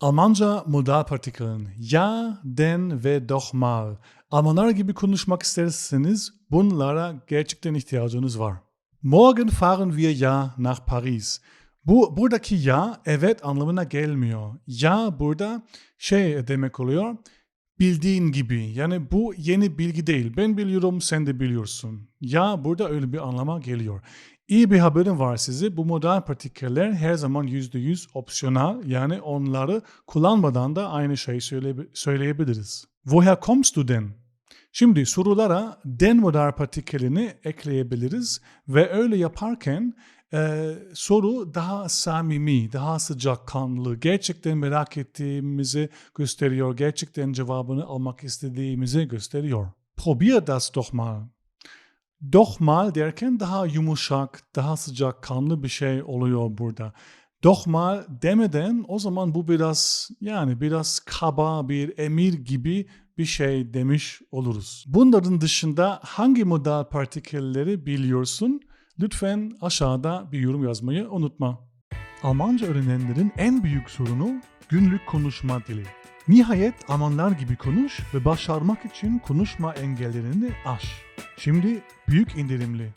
Almanca modal partikülün ja, den ve doch mal. Almanlar gibi konuşmak isterseniz bunlara gerçekten ihtiyacınız var. Morgen fahren wir ja nach Paris. Bu buradaki ya evet anlamına gelmiyor. Ya burada şey demek oluyor. Bildiğin gibi. Yani bu yeni bilgi değil. Ben biliyorum sen de biliyorsun. Ya burada öyle bir anlama geliyor. İyi bir haberim var size. Bu modal partiküller her zaman %100 opsiyonel. Yani onları kullanmadan da aynı şeyi söyle- söyleyebiliriz. Woher kommst du denn? Şimdi sorulara den modal partikülünü ekleyebiliriz ve öyle yaparken e, soru daha samimi, daha sıcakkanlı, gerçekten merak ettiğimizi gösteriyor, gerçekten cevabını almak istediğimizi gösteriyor. Probier das doch mal. Doch mal derken daha yumuşak, daha sıcakkanlı bir şey oluyor burada. Doch mal demeden o zaman bu biraz yani biraz kaba bir emir gibi bir şey demiş oluruz. Bunların dışında hangi modal partikülleri biliyorsun? Lütfen aşağıda bir yorum yazmayı unutma. Almanca öğrenenlerin en büyük sorunu günlük konuşma dili. Nihayet Almanlar gibi konuş ve başarmak için konuşma engellerini aş. Şimdi büyük indirimli